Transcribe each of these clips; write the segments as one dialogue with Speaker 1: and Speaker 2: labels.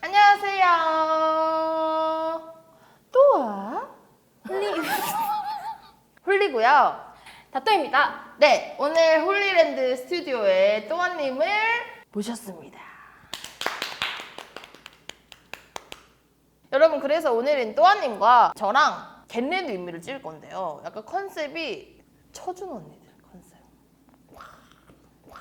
Speaker 1: 안녕하세요. 홀리 홀리고요.
Speaker 2: 다또입니다.
Speaker 1: 네, 오늘 홀리랜드 스튜디오에 또아님을 모셨습니다. 여러분, 그래서 오늘은 또아님과 저랑 겟레드 인미를 찍을 건데요. 약간 컨셉이 처준 언니들 컨셉. 와, 와.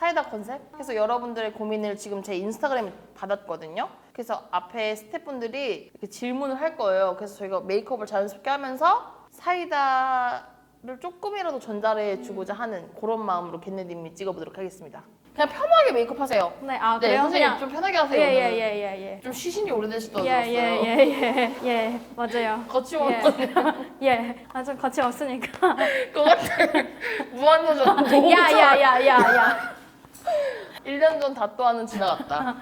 Speaker 1: 사이다 컨셉? 그래서 여러분들의 고민을 지금 제 인스타그램에 받았거든요. 그래서 앞에 스태프분들이 이렇게 질문을 할 거예요. 그래서 저희가 메이크업을 자연스럽게 하면서 사이다를 조금이라도 전달해 주고자 하는 그런 마음으로 겟레드인미 찍어보도록 하겠습니다. 그냥 편하게 메이크업 하세요.
Speaker 2: 네, 아
Speaker 1: 네,
Speaker 2: 그래요?
Speaker 1: 선생님 좀 편하게 하세요.
Speaker 2: 예예예 예
Speaker 1: 좀 쉬신 지 오래되셨다고
Speaker 2: 예.
Speaker 1: 들었어요.
Speaker 2: 예예예예 예, 예, 맞아요.
Speaker 1: 거침없는
Speaker 2: 예, 아좀 같이 없으니까.
Speaker 1: 것 같아. 무한도전 너무
Speaker 2: 야 야 야 야 야.
Speaker 1: 1년 전 다또하는 지나갔다.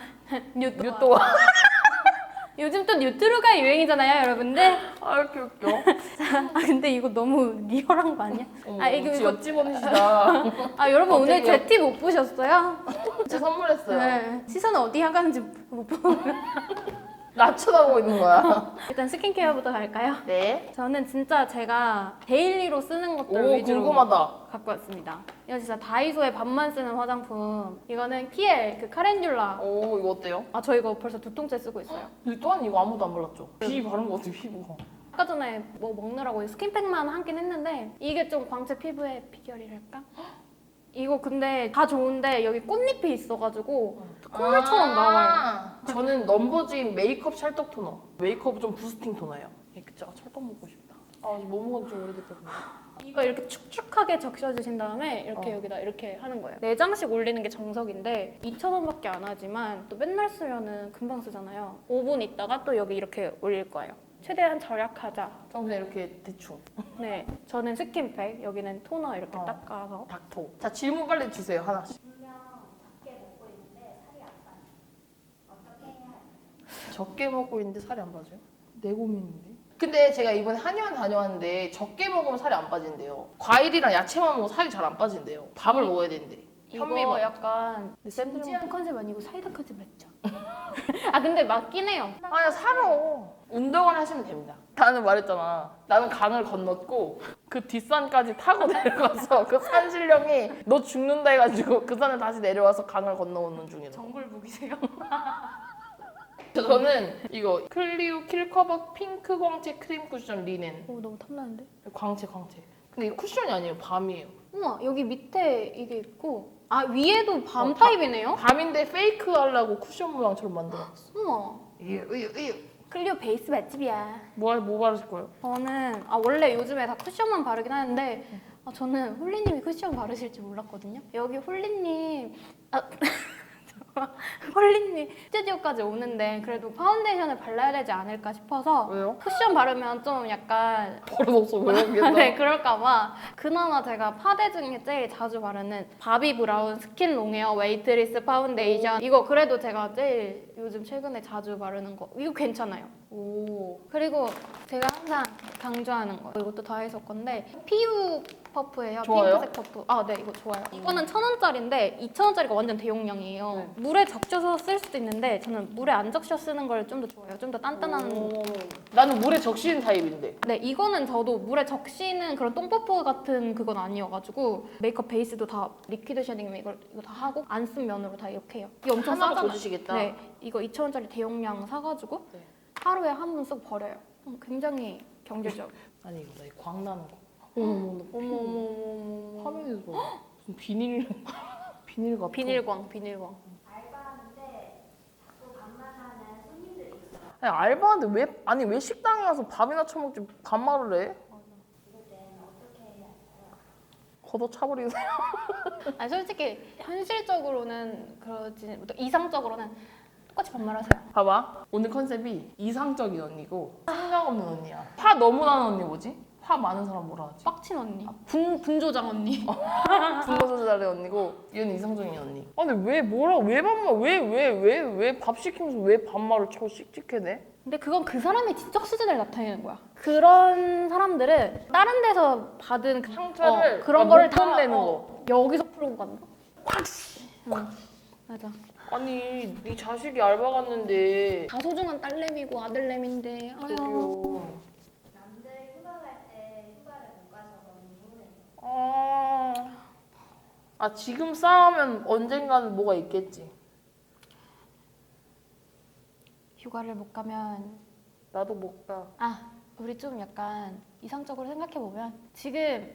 Speaker 2: 뉴
Speaker 1: 뉴또아.
Speaker 2: 요즘 또 뉴트루가 유행이잖아요, 여러분들.
Speaker 1: 아 이렇게 웃겨.
Speaker 2: 아 근데 이거 너무 리얼한 거 아니야?
Speaker 1: 어머,
Speaker 2: 아 이거 이거
Speaker 1: 옆집 언니시다.
Speaker 2: 아 여러분 오늘? 제 티 못 보셨어요?
Speaker 1: 제가 선물했어요.
Speaker 2: 네. 시선 어디 향하는지 못 보고.
Speaker 1: 나 쳐다보고 있는 거야.
Speaker 2: 일단 스킨케어부터 갈까요?
Speaker 1: 네.
Speaker 2: 저는 진짜 제가 데일리로 쓰는 것들
Speaker 1: 오
Speaker 2: 위주로
Speaker 1: 궁금하다.
Speaker 2: 갖고 왔습니다. 이거 진짜 다이소에 밥만 쓰는 화장품. 이거는 키엘 그 카렌듈라.
Speaker 1: 오 이거 어때요?
Speaker 2: 아 저 이거 벌써 두 통째 쓰고 있어요.
Speaker 1: 이 또한 이거 아무도 안 발랐죠? 비 바른 거 같아 피부가.
Speaker 2: 아까 전에 뭐 먹느라고 스킨팩만 하긴 했는데 이게 좀 광채 피부의 비결이랄까? 이거 근데 다 좋은데 여기 꽃잎이 있어가지고 콧물처럼 나와요.
Speaker 1: 아, 저는 넘버즈인 메이크업 찰떡 토너. 메이크업 좀 부스팅 토너예요. 예, 그쵸? 찰떡 먹고 싶다. 아, 뭐 먹은 지 오래됐거든요.
Speaker 2: 이거 이렇게 축축하게 적셔주신 다음에 이렇게
Speaker 1: 어.
Speaker 2: 여기다 이렇게 하는 거예요. 4장씩 올리는 게 정석인데 2,000원밖에 안 하지만 또 맨날 쓰면은 금방 쓰잖아요. 5분 있다가 또 여기 이렇게 올릴 거예요. 최대한 절약하자.
Speaker 1: 전 그냥 이렇게 대충.
Speaker 2: 네, 저는 스킨팩, 여기는 토너 이렇게
Speaker 1: 어.
Speaker 2: 닦아서
Speaker 1: 닥터. 자, 질문 빨리 주세요, 하나씩. 적게 먹고 있는데 살이 안 빠져요? 내 고민인데. 근데 제가 이번에 한의원 다녀왔는데 적게 먹으면 살이 안 빠진대요. 과일이랑 야채만 먹으면 살이 잘 안 빠진대요. 밥을 먹어야 된대. 현미
Speaker 2: 이거
Speaker 1: 밥.
Speaker 2: 약간. 진지한 컨셉 아니고 사이다 컨셉 맞죠? 아 근데 맞긴 해요.
Speaker 1: 아니 살아. 운동을 하시면 됩니다. 나는 말했잖아. 나는 강을 건넜고 그 뒷산까지 타고 내려가서 그 산신령이 너 죽는다 해가지고 그 산을 다시 내려와서 강을 건너오는 중이다.
Speaker 2: 정글북이세요?
Speaker 1: 저는 이거 클리오 킬커버 핑크 광채 크림 쿠션 리넨
Speaker 2: 오 너무 탐나는데?
Speaker 1: 광채 광채. 근데 이거 쿠션이 아니에요. 밤이에요.
Speaker 2: 우와 여기 밑에 이게 있고 아 위에도 밤
Speaker 1: 어, 바-
Speaker 2: 타입이네요?
Speaker 1: 밤인데 페이크 하려고 쿠션 모양처럼 만들어놨어.
Speaker 2: 우와. 클리오 베이스 맛집이야.
Speaker 1: 뭐, 뭐 바르실 거예요?
Speaker 2: 저는 아 원래 요즘에 다 쿠션만 바르긴 하는데 아, 저는 홀리님이 쿠션 바르실 줄 몰랐거든요. 여기 홀리님 아 홀리님 스튜디오까지 오는데 그래도 파운데이션을 발라야 되지 않을까 싶어서
Speaker 1: 왜요?
Speaker 2: 쿠션 바르면 좀 약간
Speaker 1: 버릇없어 보여.
Speaker 2: 네 그럴까봐 그나마 제가 파데 중에 제일 자주 바르는 바비 브라운 스킨 롱웨어 웨이트리스 파운데이션 이거 그래도 제가 제일 요즘 최근에 자주 바르는 거 이거 괜찮아요.
Speaker 1: 오.
Speaker 2: 그리고 제가 항상 강조하는 거 이것도 다이소 건데 피우 퍼프예요.
Speaker 1: 좋아요?
Speaker 2: 핑크색 퍼프. 아, 네, 이거 좋아요. 이거는 천 원짜리인데 이천 원짜리가 완전 대용량이에요.
Speaker 1: 네.
Speaker 2: 물에 적셔서 쓸 수도 있는데 저는 물에 안 적셔 쓰는 걸 좀 더 좋아해요. 좀 더 단단한.
Speaker 1: 오. 나는 물에 적시는 타입인데.
Speaker 2: 네, 이거는 저도 물에 적시는 그런 똥퍼프 같은 그건 아니어가지고 메이크업 베이스도 다 리퀴드 쉐딩 이거 이거 다 하고 안 쓴 면으로 다 이렇게 해요. 이게 엄청
Speaker 1: 하나로
Speaker 2: 싸잖아요.
Speaker 1: 줘주시겠다.
Speaker 2: 네, 이거 2천 원짜리 대용량 사가지고
Speaker 1: 네.
Speaker 2: 하루에 한번 쓰고 버려요. 음, 굉장히 경제적.
Speaker 1: 아니 이거 나 광 나는 거. 어머
Speaker 2: 어머 어머 어머 어머.
Speaker 1: 화면에서 무슨 비닐 비닐 같아.
Speaker 2: 비닐광 비닐광.
Speaker 1: 아니 알바하는데 왜 아니 왜 식당에 가서 밥이나 처먹지 반말을 해? 걷어 차버리세요.
Speaker 2: 아니 솔직히 현실적으로는 그러지 또 이상적으로는 똑같이 반말하세요.
Speaker 1: 봐봐 오늘 컨셉이 이상적인 언니고 상장 없는 언니야. 파 너무 나는 언니 뭐지? 파 많은 사람 뭐라 하지?
Speaker 2: 빡친 언니. 분 분조장 언니.
Speaker 1: 분노 잘의 언니고 얘는 이상적인 언니. 아니 왜 뭐라 왜 반말 왜 왜 왜 왜 밥 시키면서 왜 반말을 쳐 씩씩해내?
Speaker 2: 근데 그건 그 사람의 지적 수준을 나타내는 거야. 그런 사람들은 다른 데서 받은 그-
Speaker 1: 상처를
Speaker 2: 어, 그런
Speaker 1: 아,
Speaker 2: 거를 못다
Speaker 1: 뽐내는
Speaker 2: 어, 여기서 풀고 간다. 응, 맞아.
Speaker 1: 아니 네 자식이 알바 갔는데
Speaker 2: 다 소중한 딸내미고 아들내미인데 아유.
Speaker 1: 저기요.
Speaker 3: 남들 휴가 갈 때 휴가를 못 가셔서 이혼을
Speaker 1: 아, 아 지금 싸우면 언젠가는 뭐가 있겠지.
Speaker 2: 휴가를 못 가면
Speaker 1: 나도 못 가.
Speaker 2: 아 우리 좀 약간 이상적으로 생각해 보면 지금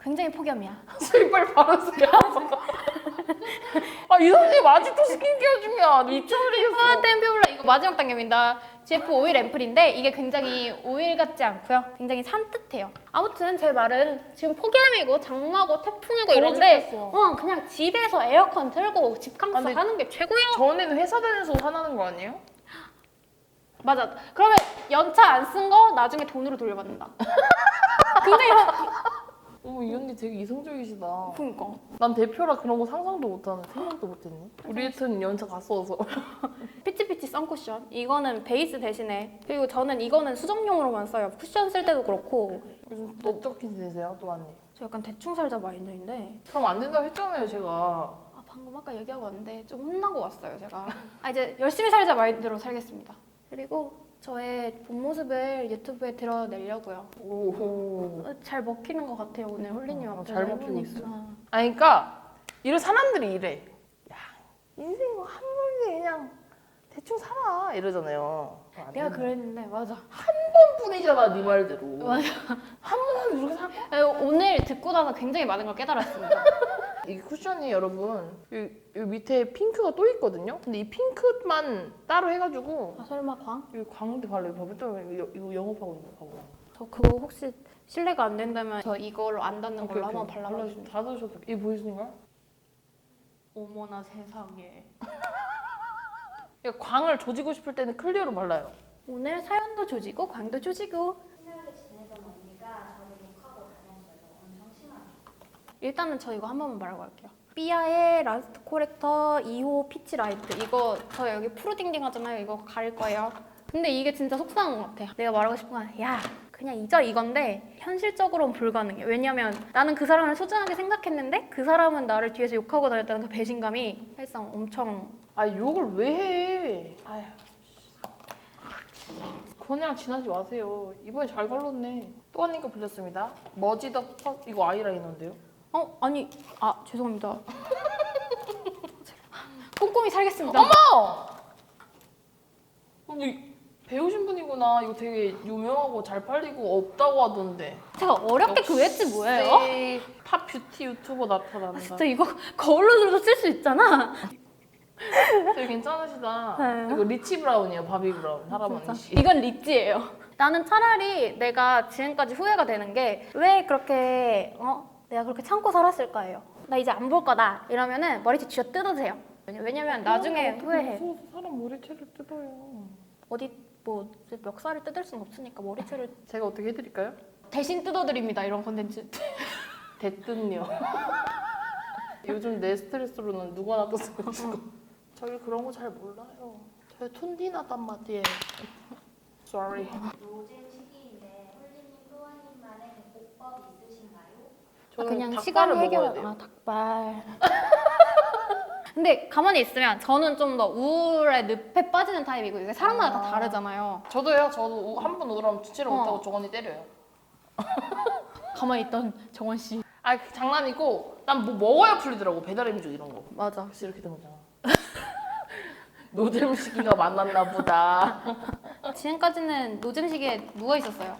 Speaker 2: 굉장히 폭염이야.
Speaker 1: 슬빨 바르세요. 아 이 선생님 아직도 스킨케어 중이야. 미쳐버리겠어.
Speaker 2: 아, 템피블라 이거 마지막 단계입니다. GF 오일 앰플인데 이게 굉장히 오일 같지 않고요. 굉장히 산뜻해요. 아무튼 제 말은 지금 폭염이고 장마고 태풍이고 이런데
Speaker 1: 죽겠어.
Speaker 2: 어, 그냥 집에서 에어컨 틀고 집캉스
Speaker 1: 아, 근데-
Speaker 2: 하는 게 최고예요.
Speaker 1: 전에는 회사 다녀서 화나는 거 아니에요?
Speaker 2: 맞아. 그러면 연차 안 쓴 거 나중에 돈으로 돌려받는다. 굉장히 화-
Speaker 1: 어머 이 언니 되게 이성적이시다.
Speaker 2: 그러니까.
Speaker 1: 난 대표라 그런 거 상상도 못하는 생각도 못했네. 우리 애트는 연차 갔어서.
Speaker 2: 피치피치 선쿠션. 이거는 베이스 대신에 그리고 저는 이거는 수정용으로만 써요. 쿠션 쓸 때도 그렇고
Speaker 1: 요즘 어떻게 지내세요, 또 언니?
Speaker 2: 저 약간 대충 살자 마인드인데
Speaker 1: 그럼 안 된다고 했잖아요, 제가.
Speaker 2: 아, 방금 아까 얘기하고 왔는데 좀 혼나고 왔어요 제가 아 이제 열심히 살자 마인드로 살겠습니다 그리고 저의 본 모습을 유튜브에 드러내려고요
Speaker 1: 오호.
Speaker 2: 어, 잘 먹히는 것 같아요 오늘 홀리님
Speaker 1: 어,
Speaker 2: 앞에서
Speaker 1: 잘 먹히고
Speaker 2: 해보니까.
Speaker 1: 있어요. 아니, 그러니까 이런 사람들이 이래. 야, 인생 뭐한 번에 그냥 대충 살아 이러잖아요. 안
Speaker 2: 내가
Speaker 1: 된다.
Speaker 2: 그랬는데 맞아
Speaker 1: 뿐이잖아, 네 말대로.
Speaker 2: 맞아.
Speaker 1: 한 번은 이렇게 살 거야.
Speaker 2: 아, 오늘 듣고 나서 굉장히 많은 걸 깨달았습니다
Speaker 1: 이 쿠션이 여러분 이, 이 밑에 핑크가 또 있거든요. 근데 이 핑크만 따로 해가지고
Speaker 2: 아 설마 광?
Speaker 1: 여기 광대 발라 이거 봐봐. 또 이거, 이거 영업하고 있는 거 봐봐.
Speaker 2: 저 그거 혹시 신뢰가 안 된다면 저 이걸로 안 닿는 걸로 한번 발라봐주세요
Speaker 1: 다 드셔도 이 보이시는가요?
Speaker 2: 어머나 세상에
Speaker 1: 광을 조지고 싶을 때는 클리어로 발라요.
Speaker 2: 오늘 사연도 조지고 광도 조지고
Speaker 3: 친하게 지내던 언니가 저를 욕하고 다녔어요. 엄청 심하게.
Speaker 2: 일단은 저 이거 한 번만 말하고 갈게요. 삐아의 라스트 코렉터 2호 피치 라이트 이거 저 여기 푸르딩딩 하잖아요. 이거 가릴 거예요. 근데 이게 진짜 속상한 것 같아. 내가 말하고 싶은 건 야 그냥 잊어 이건데 현실적으로는 불가능해. 왜냐면 나는 그 사람을 소중하게 생각했는데 그 사람은 나를 뒤에서 욕하고 다녔다는 그 배신감이 사실상 엄청
Speaker 1: 아 욕을 왜 해? 아휴. 그냥 지나지 마세요. 이번에 잘 걸렸네. 또 언니가 불렸습니다. 머지더 퍼 이거 아이라이너인데요.
Speaker 2: 어 아니 아 죄송합니다. 꼼꼼히 살겠습니다.
Speaker 1: 어머! 언니 배우신 분이구나. 이거 되게 유명하고 잘 팔리고 없다고 하던데.
Speaker 2: 제가 어렵게 구했지 뭐예요?
Speaker 1: 역시 탑 뷰티 유튜버 나타난다.
Speaker 2: 진짜 이거 거울로 들어서 쓸수 있잖아.
Speaker 1: 되게 괜찮으시다.
Speaker 2: 네.
Speaker 1: 이거 리치 브라운이에요. 바비 브라운 할아버니 씨.
Speaker 2: 이건 리찌예요. 나는 차라리 내가 지금까지 후회가 되는 게 왜 그렇게 어 내가 그렇게 참고 살았을까예요. 나 이제 안 볼 거다 이러면은 머리채 쥐어 뜯으세요. 왜냐- 왜냐면 나중에
Speaker 1: 어떻게
Speaker 2: 후회해.
Speaker 1: 무서워서 사람 머리채를 뜯어요.
Speaker 2: 어디 뭐 멱살을 뜯을 순 없으니까 머리채를
Speaker 1: 제가 어떻게 해드릴까요?
Speaker 2: 대신 뜯어드립니다 이런 컨텐츠.
Speaker 1: 됐든요. 요즘 내 스트레스로는 누구나 뜯어지고. 저희 그런 거 잘 몰라요. 저희 톤디나단 말이에요. Sorry.
Speaker 3: 요즘 시기인데 홀리님, 또아님만의 대폭법 있으신가요?
Speaker 2: 아,
Speaker 1: 저는
Speaker 2: 그냥
Speaker 1: 닭발을
Speaker 2: 시간 해결. 아 닭발. 근데 가만히 있으면 저는 좀 더 우울의 늪에 빠지는 타입이고 이게 사람마다 다
Speaker 1: 아.
Speaker 2: 다르잖아요.
Speaker 1: 저도요. 저도 한 번 우울하면 주체를
Speaker 2: 어.
Speaker 1: 못하고 정원이 때려요.
Speaker 2: 가만히 있던 정원 씨.
Speaker 1: 아 장난이고 난 뭐 먹어야 풀리더라고 배달의 민족 이런 거.
Speaker 2: 맞아.
Speaker 1: 혹시 이렇게 된 거잖아. 노잼 시기가 만났나 보다.
Speaker 2: 지금까지는 노잼 시기에 누워 있었어요.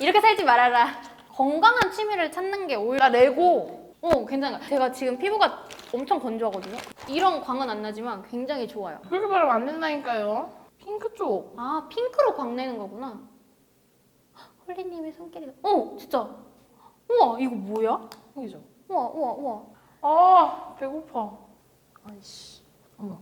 Speaker 2: 이렇게 살지 말아라. 건강한 취미를 찾는 게 오히려
Speaker 1: 나 레고.
Speaker 2: 어 괜찮아. 제가 지금 피부가 엄청 건조하거든요. 이런 광은 안 나지만 굉장히 좋아요.
Speaker 1: 그렇게 말하면 안 된다니까요. 핑크 쪽.
Speaker 2: 아 핑크로 광 내는 거구나. 홀리님의 손길이. 어 진짜. 우와 이거 뭐야?
Speaker 1: 이죠.
Speaker 2: 우와 우와 우와.
Speaker 1: 아 배고파. 아이씨. 어머.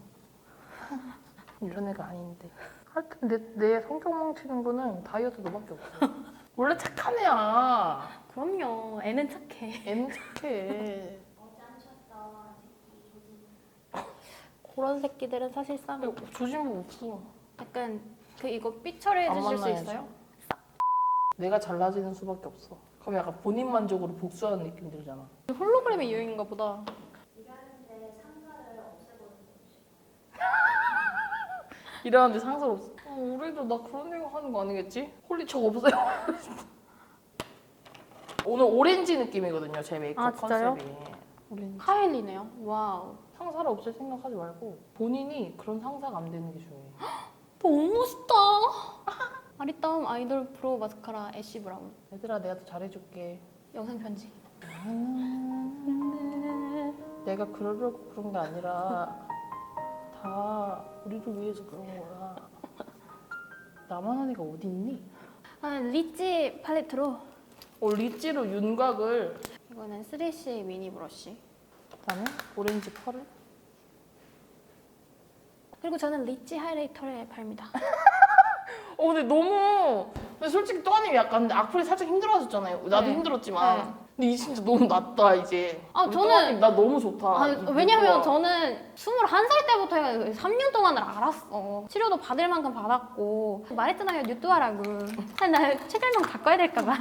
Speaker 1: 이런 애가 아닌데. 하여튼 내, 내 성격 망치는 거는 다이어트 너밖에 없어. 원래 착한 애야.
Speaker 2: 그럼요. 애는 착해.
Speaker 1: 애는 착해.
Speaker 2: 그런 새끼들은 사실상
Speaker 1: 조짐은 없어.
Speaker 2: 약간 그 이거 삐처리해
Speaker 1: 안
Speaker 2: 주실 수
Speaker 1: 만나야죠.
Speaker 2: 있어요?
Speaker 1: 내가 잘나지는 수밖에 없어. 그럼 약간 본인 만족으로 복수하는 느낌 들잖아.
Speaker 2: 홀로그램이 유행인가 보다.
Speaker 3: 일하는데 상사를 없애고
Speaker 1: 이러는데 상관없어. 어, 우리도 나 그런 생각 하는 거 아니겠지? 홀리 척 없어요. 오늘 오렌지 느낌이거든요, 제 메이크업
Speaker 2: 아, 진짜요?
Speaker 1: 컨셉이. 오렌지.
Speaker 2: 카일리네요. 와우.
Speaker 1: 상사를 없앨 생각하지 말고 본인이 그런 상사가 안 되는 게 중요해.
Speaker 2: 너무 멋있다. 아리따움 아이돌 프로 마스카라 애쉬 브라운.
Speaker 1: 얘들아, 내가 더 잘해줄게.
Speaker 2: 영상 편지.
Speaker 1: 내가 그러려고 그런 게 아니라 다 우리를 위해서 그런 거야. 나만 하니까 어디 있니?
Speaker 2: 아, 리치 팔레트로.
Speaker 1: 어, 리찌로 윤곽을
Speaker 2: 이거는 3C 미니 브러쉬.
Speaker 1: 나는 오렌지 펄을
Speaker 2: 그리고 저는 리치 하이라이터를 바릅니다.
Speaker 1: 어 근데 너무 근데 솔직히 또아님 약간 악플이 살짝 힘들어하셨잖아요. 나도
Speaker 2: 네.
Speaker 1: 힘들었지만
Speaker 2: 네.
Speaker 1: 근데 이 진짜 너무 낫다 이제.
Speaker 2: 아,
Speaker 1: 우리
Speaker 2: 저는-
Speaker 1: 또아님 나 너무 좋다.
Speaker 2: 아,
Speaker 1: 이
Speaker 2: 왜냐면. 저는 21살 때부터 3년 동안을 알았어. 치료도 받을 만큼 받았고. 말했잖아요, 뉴트하라고. 나 최대한 바꿔야 될까봐.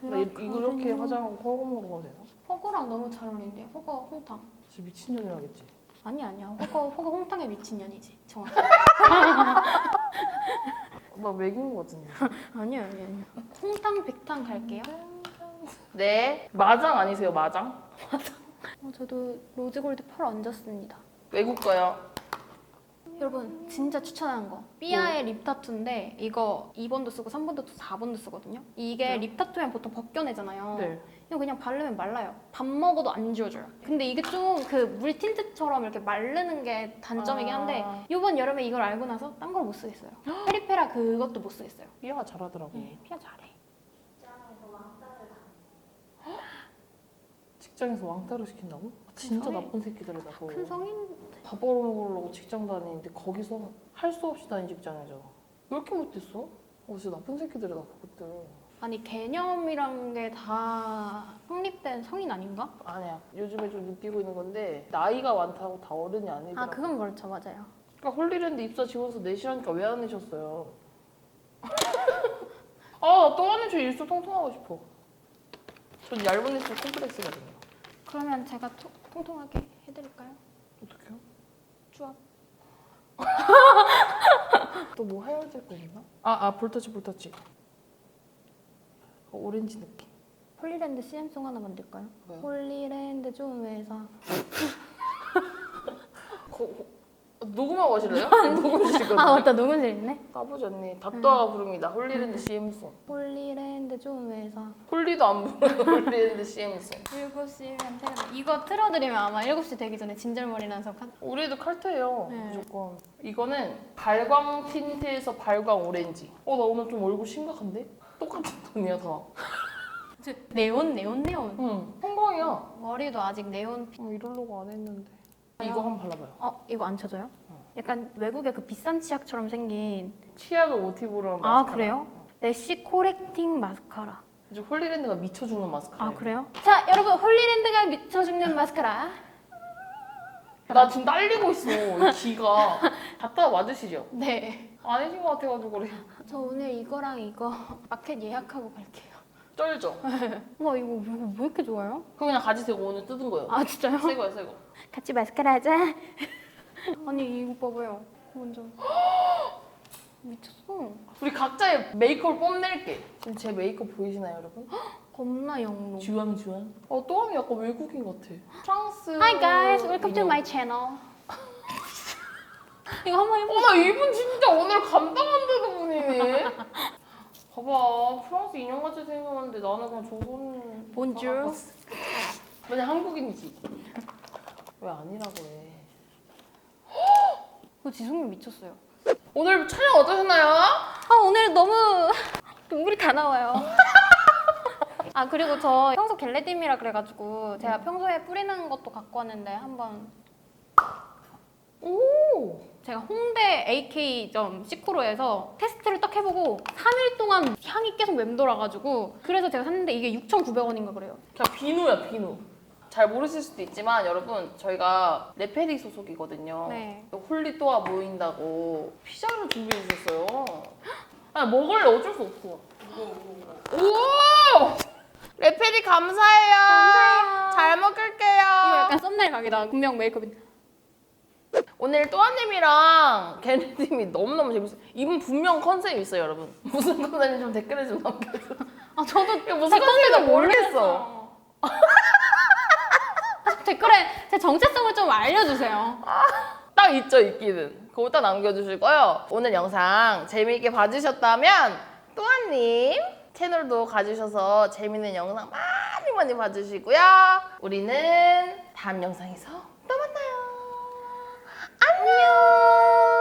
Speaker 1: 나 이- 이렇게 화장하고 허거 먹어도 되나?
Speaker 2: 허거랑 너무 잘 어울린대. 허거 홍탕.
Speaker 1: 진짜 미친년이라겠지.
Speaker 2: 아니 아니야. 허거 허거 홍탕의 미친년이지. 정확히.
Speaker 1: 나 매긴 거 같은데.
Speaker 2: 아니야 아니야 아니야. 홍탕 백탕 갈게요.
Speaker 1: 네. 마장 아니세요 마장?
Speaker 2: 어, 저도 로즈골드 펄 얹었습니다.
Speaker 1: 외국 거요.
Speaker 2: 여러분 진짜 추천하는 거 삐아의 립 타투인데 이거 2번도 쓰고 3번도 쓰고 4번도 쓰거든요 이게
Speaker 1: 네.
Speaker 2: 립 타투면 보통 벗겨내잖아요
Speaker 1: 네.
Speaker 2: 이거 그냥 바르면 말라요 밥 먹어도 안 지워져요 근데 이게 좀 그 물 틴트처럼 이렇게 마르는 게 단점이긴 한데
Speaker 1: 아.
Speaker 2: 이번 여름에 이걸 알고 나서 딴 걸 못 쓰겠어요 페리페라 그것도 못 쓰겠어요
Speaker 1: 삐아가 잘하더라고.
Speaker 2: 네, 피아 잘해
Speaker 3: 직장에서 왕따를
Speaker 1: 시킨다고? 진짜
Speaker 2: 성인-
Speaker 1: 나쁜 새끼들이다. 그거.
Speaker 2: 큰 성인
Speaker 1: 밥 벌어먹으려고 직장 다니는데 거기서 할 수 없이 다닌 직장이잖아. 왜 이렇게 못했어? 어, 진짜 나쁜 새끼들이다 그것들.
Speaker 2: 아니 개념이란 게 다 확립된 성인 아닌가?
Speaker 1: 아니야. 요즘에 좀 느끼고 있는 건데 나이가 많다고 다 어른이 아니더라고.
Speaker 2: 아 그건 그렇죠 맞아요
Speaker 1: 그러니까 홀리랜드 입사 지원서 내시라니까 왜 안 내셨어요? 아, 나 또한해 저 일수 통통하고 싶어. 전 얇은 입술 콤플렉스거든요.
Speaker 2: 그러면 제가 통- 통통하게 해드릴까요?
Speaker 1: 어떡해요?
Speaker 2: 쭈압
Speaker 1: 또 뭐 헤어질 거 있나? 아, 아, 볼터치, 볼터치. 어, 오렌지 느낌.
Speaker 2: 홀리랜드 CM송 하나 만들까요?
Speaker 1: 뭐요?
Speaker 2: 홀리랜드 좀 회사
Speaker 1: 거, 거, 녹음하고 하실래요? 녹음하시거든요.
Speaker 2: 아 맞다 녹음실 있네
Speaker 1: 까부지 언니. 닥터가 부릅니다. 홀리랜드 CM송.
Speaker 2: 홀리랜드 좀 회사
Speaker 1: 홀리도 안 부르는 홀리랜드 CM송.
Speaker 2: 7시면 퇴근 이거 틀어드리면 아마 7시 되기 전에 진절머리 나서 카...
Speaker 1: 우리도 칼퇴예요.
Speaker 2: 네.
Speaker 1: 무조건. 이거는 발광 틴트에서 발광 오렌지. 어, 나 오늘 좀 얼굴 심각한데? 똑같은 톤이야, 다.
Speaker 2: 네온 네온 네온
Speaker 1: 응. 형광이야.
Speaker 2: 머리도 아직 네온 피...
Speaker 1: 어, 이러려고 안 했는데. 이거 한번 발라봐요.
Speaker 2: 어 이거 안 쳐져요? 약간 외국의 그 비싼 치약처럼 생긴
Speaker 1: 치약을 모티브로
Speaker 2: 한아
Speaker 1: 마스카라.
Speaker 2: 그래요? 래쉬 코렉팅 마스카라
Speaker 1: 이제 홀리랜드가 미쳐 죽는 마스카라.
Speaker 2: 아 그래요? 자 여러분 홀리랜드가 미쳐 죽는 마스카라
Speaker 1: 나 지금 딸리고 있어. 이 귀가. 갔다 맞으시죠?
Speaker 2: 네.
Speaker 1: 아니신 것 같아가지고 그래.
Speaker 2: 저 오늘 이거랑 이거 마켓 예약하고 갈게요.
Speaker 1: 쩔죠?
Speaker 2: 와 이거 왜, 왜 이렇게 좋아요?
Speaker 1: 그거 그냥 가지세요. 오늘 뜯은 거예요.
Speaker 2: 아 진짜요?
Speaker 1: 새 거야, 새 거.
Speaker 2: 같이 마스카라 하자. 아니 이거 봐봐요. 완전 미쳤어.
Speaker 1: 우리 각자의 메이크업을 뽐낼게. 지금 제 메이크업 보이시나요, 여러분?
Speaker 2: 겁나 영롱.
Speaker 1: 주황 주황. 어, 또함이 약간 외국인 같아. 프랑스.
Speaker 2: Hi guys, welcome to
Speaker 1: 인형.
Speaker 2: my channel. 이거 한번 해보.
Speaker 1: 어머 이분 진짜 오늘 감당 안 되는 분이네. 봐봐 프랑스 인형같이 생겼는데 나는 그냥 조선.
Speaker 2: Bonjour.
Speaker 1: 그냥 한국인이지. 왜 아니라고 해?
Speaker 2: 그 지성님 미쳤어요.
Speaker 1: 오늘 촬영 어떠셨나요?
Speaker 2: 아 오늘 너무 눈물이 다 나와요. 아 그리고 저 평소 겟레딤이라 그래가지고 제가 평소에 뿌리는 것도 갖고 왔는데 한번
Speaker 1: 오.
Speaker 2: 제가 홍대 AK.점 시크로에서 테스트를 딱 해보고 3일 동안 향이 계속 맴돌아가지고 그래서 제가 샀는데 이게 6,900원인가 그래요.
Speaker 1: 그냥 비누야 비누. 잘 모르실 수도 있지만 여러분 저희가 레페리 소속이거든요.
Speaker 2: 네.
Speaker 1: 또 홀리 또아 모인다고 피자를 준비해 주셨어요. 아 먹을래 어쩔 수 없어. 오! 레페리 감사해요.
Speaker 2: 감사해요.
Speaker 1: 잘 먹을게요.
Speaker 2: 이거 약간 썸네일 각이다. 분명 메이크업인.
Speaker 1: 오늘 또아님이랑 걔네님이 너무너무 재밌어요. 이분 분명 컨셉이 있어요, 여러분. 무슨 컨셉인지 좀 댓글에 좀 남겨주세요.
Speaker 2: 아 저도
Speaker 1: 이거 무슨
Speaker 2: 제
Speaker 1: 컨셉인지
Speaker 2: 컨셉을
Speaker 1: 모르겠어.
Speaker 2: 댓글에 제 정체성을 좀 알려주세요.
Speaker 1: 딱 있죠, 있기는. 그거 딱 남겨주시고요. 오늘 영상 재미있게 봐주셨다면 또아님 채널도 가주셔서 재밌는 영상 많이 많이 봐주시고요. 우리는 다음 영상에서. 안녕.